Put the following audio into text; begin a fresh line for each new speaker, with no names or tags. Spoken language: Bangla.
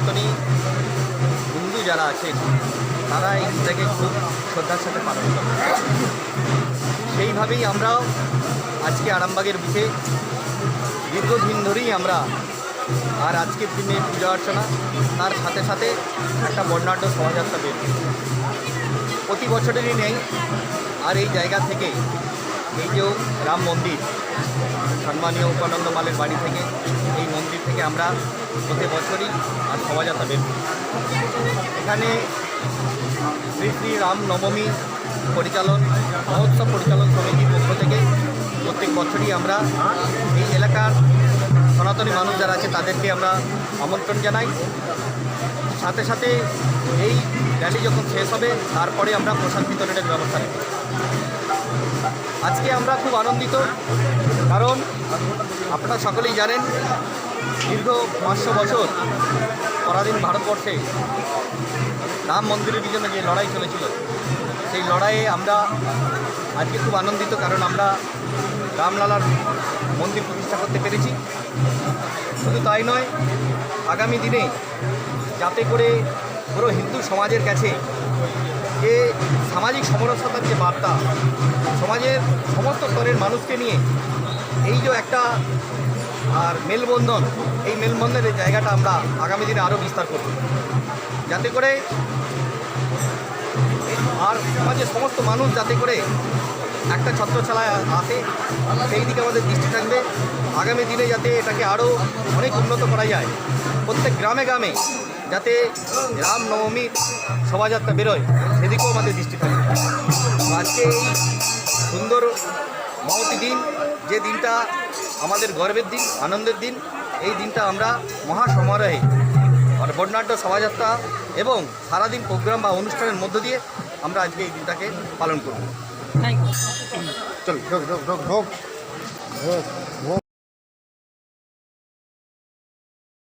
সনাতনী হিন্দু যারা আছেন, তারা এই খুব শ্রদ্ধার সাথে পালন করে সেইভাবেই আমরাও আজকে আরামবাগের বুথে দীর্ঘদিন ধরেই আমরা আর আজকের দিনে পূজা অর্চনা, তার সাথে সাথে একটা বর্ণাঢ্য শোভাযাত্রা বের প্রতি বছরেরই নেই, আর এই জায়গা থেকে এই যে রাম মন্দির সম্মানীয় উপানন্দ মালের বাড়ি থেকে থেকে আমরা প্রতি বছরই শোভাযাত্রা বের। এখানে শ্রী শ্রী রাম নবমী পরিচালন, মহোৎসব পরিচালন সমিতির পক্ষ থেকে প্রত্যেক বছরই আমরা এই এলাকার সনাতনী মানুষ যারা আছে তাদেরকে আমরা আমন্ত্রণ জানাই সাথে সাথে এই র্যালি যখন শেষ হবে, তারপরে আমরা প্রসাদ বিতরণের ব্যবস্থা নেব আজকে আমরা খুব আনন্দিত, কারণ আপনারা সকলেই জানেন দীর্ঘ পাঁচশো বছর পরাধীন ভারতবর্ষে রাম মন্দিরের জন্য যে লড়াই চলেছিল, সেই লড়াইয়ে আমরা আজকে খুব আনন্দিত কারণ আমরা রামলালার মন্দির প্রতিষ্ঠা করতে পেরেছি। শুধু তাই নয়, আগামী দিনে যাতে করে পুরো হিন্দু সমাজের কাছে যে সামাজিক সমরসতার যে বার্তা, সমাজের সমস্ত স্তরের মানুষকে নিয়ে এই যে একটা আর মেলবন্ধন, এই মেলবন্ধনের জায়গাটা আমরা আগামী দিনে আরও বিস্তার করব। যাতে করে আর সমাজের সমস্ত মানুষ যাতে করে একটা ছত্রছালায় আসে, সেই দিকে আমাদের দৃষ্টি থাকবে। আগামী দিনে যাতে এটাকে আরও অনেক উন্নত করা যায়। প্রত্যেক গ্রামে গ্রামে যাতে রামনবমীর শোভাযাত্রা বেরোয়, সেদিকেও আমাদের দৃষ্টি থাকবে। আজকে এই সুন্দর মহতি দিন, যে দিনটা আমাদের গর্বের দিন আনন্দের দিন এই দিনটা আমরা মহা সমারোহে আর বর্ণাঢ্য শোভাযাত্রা এবং সারাদিন প্রোগ্রাম বা অনুষ্ঠানের মধ্য দিয়ে আমরা আজকে এই দিনটাকে পালন করব।
থ্যাংক ইউ
চল ঢোক ঢোক ঢোক ঢোক।